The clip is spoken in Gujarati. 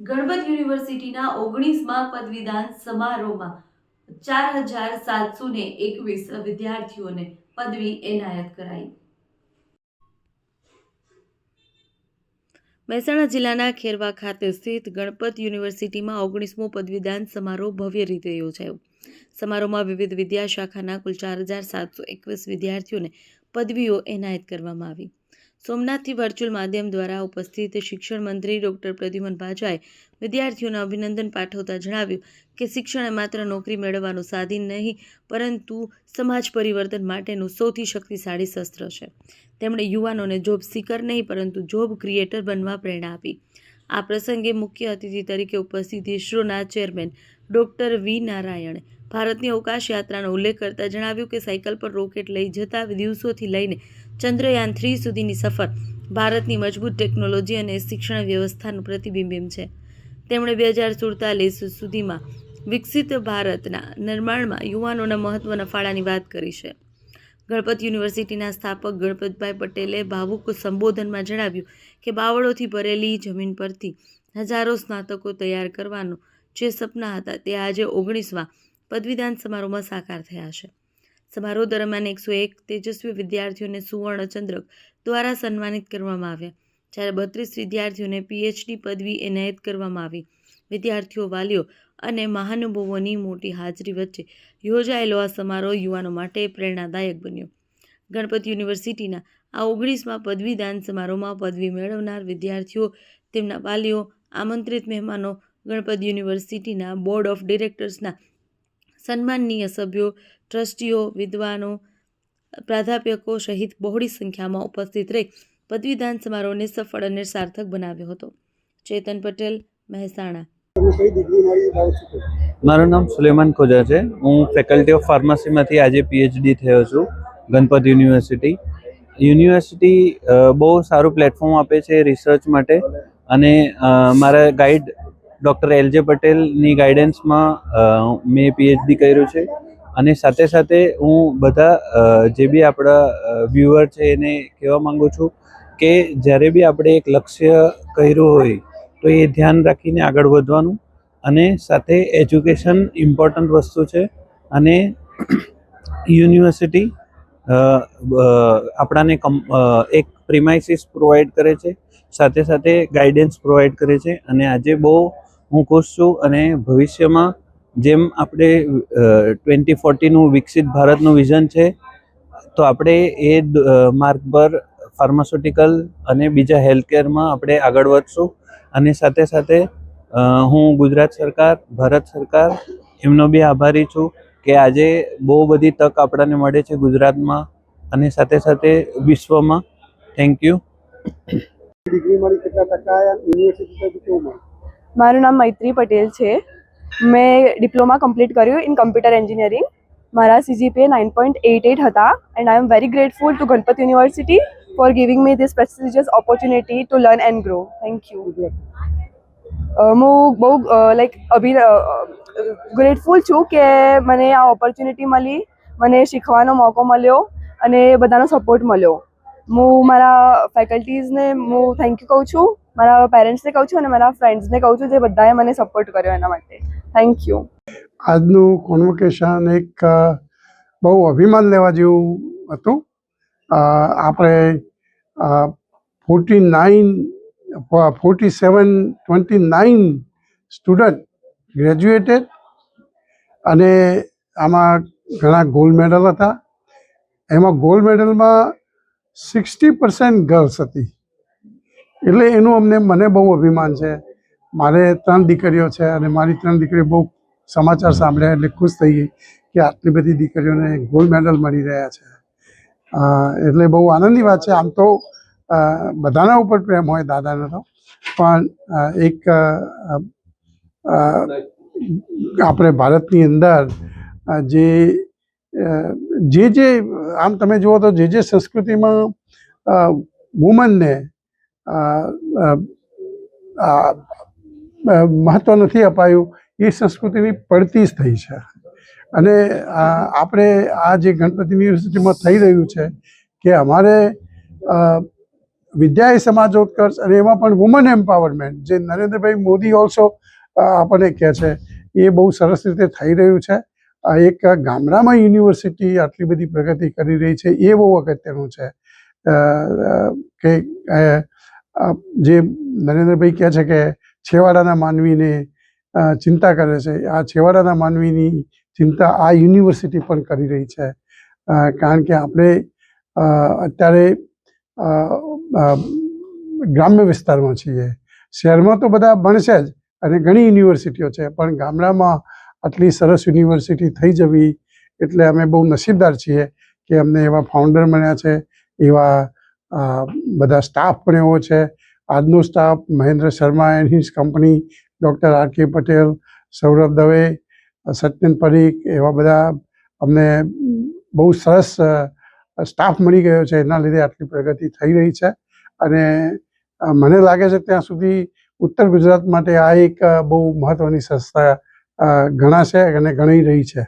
યુનિવર્સિટીના ઓગણીસમાં પદવીદાન સમારોહમાં ચાર હજાર સાતસો ને એકવીસ વિદ્યાર્થીઓને પદવી એનાયત કરાઈ. મહેસાણા જિલ્લાના ખેરવા ખાતે સ્થિત ગણપત યુનિવર્સિટીમાં ઓગણીસમો પદવીદાન સમારોહ ભવ્ય રીતે યોજાયો. સમારોહમાં વિવિધ વિદ્યાશાખાના કુલ ચાર હજાર સાતસો એકવીસ વિદ્યાર્થીઓને પદવીઓ એનાયત કરવામાં આવી. સોમનાથથી વર્ચ્યુઅલ માધ્યમ દ્વારા ઉપસ્થિત શિક્ષણ મંત્રી ડોક્ટર પ્રદ્યુમન ભાજાએ વિદ્યાર્થીઓને અભિનંદન પાઠવતા જણાવ્યું કે શિક્ષણ એ માત્ર નોકરી મેળવવાનું સાધન નહીં, પરંતુ સમાજ પરિવર્તન માટેનું સૌથી શક્તિશાળી શસ્ત્ર છે. તેમણે યુવાનોને જોબ સીકર નહીં, પરંતુ જોબ ક્રિએટર બનવા પ્રેરણા આપી. આ પ્રસંગે મુખ્ય અતિથિ તરીકે ઉપસ્થિત ઇસરોના ચેરમેન ડૉક્ટર વી નારાયણે ભારતની અવકાશ યાત્રાનો ઉલ્લેખ કરતા જણાવ્યું કે સાયકલ પર રોકેટ લઈ જતા દિવસોથી લઈને ચંદ્રયાન થ્રી સુધીની સફર ભારતની મજબૂત ટેકનોલોજી અને શિક્ષણ વ્યવસ્થાનું પ્રતિબિંબ છે. તેમણે બે હજાર સુડતાલીસ સુધીમાં વિકસિત ભારતના નિર્માણમાં યુવાનોના મહત્વના ફાળાની વાત કરી છે. ગણપત યુનિવર્સિટીના સ્થાપક ગણપતભાઈ પટેલે ભાવુક સંબોધનમાં જણાવ્યું કે બાવળોથી ભરેલી જમીન પરથી હજારો સ્નાતકો તૈયાર કરવાનો જે સપના હતા તે આજે ઓગણીસમાં પદવીદાન સમારોહમાં સાકાર થયા છે. સમારોહ દરમિયાન એકસો એક તેજસ્વી વિદ્યાર્થીઓને સુવર્ણચંદ્રક દ્વારા સન્માનિત કરવામાં આવ્યા. જ્યારે બત્રીસ વિદ્યાર્થીઓને પીએચડી પદવી એનાયત કરવામાં આવી. વિદ્યાર્થીઓ, વાલીઓ અને મહાનુભાવોની મોટી હાજરી વચ્ચે યોજાયેલો આ સમારોહ યુવાનો માટે પ્રેરણાદાયક બન્યો. ગણપત યુનિવર્સિટીના આ ઓગણીસમાં પદવીદાન સમારોહમાં પદવી મેળવનાર વિદ્યાર્થીઓ, તેમના વાલીઓ, આમંત્રિત મહેમાનો, ગણપત યુનિવર્સિટીના બોર્ડ ઓફ ડિરેક્ટર્સના સન્માનનીય સભ્યો ટ્રસ્ટીઓ, વિદ્વાનો, પ્રાધ્યાપકો સહિત બહોળી સંખ્યામાં ઉપસ્થિત રહી પદવીદાન સમારોહને સફળ અને સાર્થક બનાવ્યો હતો. ચેતન પટેલ, મહેસાણા? મારું નામ સુલેમાન ખોજા છે. હું ફેકલ્ટી ઓફ ફાર્મસીમાંથી આજે પીએચડી થયો છું, ગણપત યુનિવર્સિટી. યુનિવર્સિટી બહુ સારું પ્લેટફોર્મ આપે છે રિસર્ચ માટે અને મારા ગાઈડ ડૉક્ટર એલ જે પટેલની ગાઈડન્સમાં મેં પીએચડી કર્યું છે. અને સાથે સાથે હું બધા જે બી આપણા વ્યૂઅર છે એને કહેવા માંગુ છું કે જ્યારે બી આપણે એક લક્ષ્ય કર્યું હોય, તો એ ધ્યાન રાખીને આગળ વધવાનું અને સાથે એજ્યુકેશન ઇમ્પોર્ટન્ટ વસ્તુ છે અને યુનિવર્સિટી આપણાને કમ એક પ્રિમાઇસીસ પ્રોવાઈડ કરે છે, સાથે સાથે ગાઈડન્સ પ્રોવાઈડ કરે છે અને આજે બહુ હું ખુશ છું અને ભવિષ્યમાં જેમ આપણે ટ્વેન્ટી ફોર્ટીનું વિકસિત ભારતનું વિઝન છે તો આપણે એ માર્ગ પર ફાર્માસ્યુટિકલ અને બીજા હેલ્થકેરમાં આપણે આગળ વધશું. અને સાથે સાથે હું ગુજરાત સરકાર ભારત સરકાર એમનો બી આભારી છું કે આજે બહુ બધી તક આપણને મળે છે ગુજરાતમાં અને સાથે સાથે વિશ્વમાં. થેન્ક યુ ડિગ્રી મળી કેટલા ટકા? યુનિવર્સિટી તરફથી કેવું મળ્યું મારું નામ મૈત્રી પટેલ છે. મેં ડિપ્લોમા કમ્પ્લીટ કર્યું ઇન કમ્પ્યુટર એન્જિનિયરિંગ મારા CGPA nine point eight eight હતા and I am very grateful to Ganpat university for giving me this prestigious opportunity to learn and grow thank you હું બહુ લાઈક અભિ ગ્રેટફુલ છું કે મને આ ઓપોર્ચ્યુનિટી મળી મને શીખવાનો મોકો મળ્યો અને બધાનો સપોર્ટ મળ્યો. હું મારા ફેકલ્ટીઝને હું થેન્ક યુ કહું છું મારા પેરેન્ટ્સને કહું છું અને મારા ફ્રેન્ડ્સને કહું છું જે બધાએ મને સપોર્ટ કર્યો એના માટે. થેન્ક યુ આજનું કોન્વોકેશન એક બહુ અભિમાન લેવા જેવું હતું. આપણે forty nine forty seven twenty nine student graduated અને આમાં ઘણા ગોલ્ડ મેડલ હતા. એમાં ગોલ્ડ મેડલમાં સિક્સટી પર્સન્ટ ગર્લ્સ હતી. એટલે એનું અમને, મને બહુ અભિમાન છે. મારે ત્રણ દીકરીઓ છે અને મારી ત્રણ દીકરીઓ બહુ સમાચાર સાંભળ્યા એટલે ખુશ થઈ ગઈ કે આટલી બધી દીકરીઓને ગોલ્ડ મેડલ મળી રહ્યા છે. એટલે બહુ આનંદની વાત છે. આમ તો બધાના ઉપર પ્રેમ હોય, દાદાનો તો. પણ એક આપણે ભારતની અંદર જે જે જે, આમ તમે જુઓ તો જે જે સંસ્કૃતિમાં વુમનને મહત્ત્વ નથી અપાયું એ સંસ્કૃતિની પડતી જ થઈ છે. અને આપણે આ જે ગણપતિ યુનિવર્સિટીમાં થઈ રહ્યું છે કે અમારે અ, વિદ્યા સમાજોત્કર્ષ અને એમાં પણ વુમન એમ્પાવરમેન્ટ જે નરેન્દ્રભાઈ મોદી ઓલ્સો આપણને કહે છે એ બહુ સરસ રીતે થઈ રહ્યું છે. એક ગામડામાં યુનિવર્સિટી આટલી બધી પ્રગતિ કરી રહી છે એ બહુ અગત્યનું છે. કે જે નરેન્દ્રભાઈ કહે છે કે છેવાડાના માનવીને ચિંતા કરે છે. આ છેવાડાના માનવીની ચિંતા આ યુનિવર્સિટી પણ કરી રહી છે. કારણ કે આપણે અત્યારે ગ્રામ્ય વિસ્તારમાં છીએ. શહેરમાં તો બધા ભણશે જ અને ઘણી યુનિવર્સિટીઓ છે, પણ ગામડામાં આટલી સરસ યુનિવર્સિટી થઈ જવી એટલે અમે બહુ નસીબદાર છીએ કે અમને એવા ફાઉન્ડર મળ્યા છે, એવા બધા સ્ટાફ પણ એવો છે આજનો staff Mahendra Sharma and his company doctor R K Patel Saurabh Dave, Satyan Parikh એવા બધા અમને બહુ સરસ સ્ટાફ મળી ગયો છે. એના લીધે આટલી પ્રગતિ થઈ રહી છે. અને મને લાગે છે ત્યાં સુધી ઉત્તર ગુજરાત માટે આ એક બહુ મહત્ત્વની સંસ્થા ઘણા ગણાશે અને ગણાઈ રહી છે.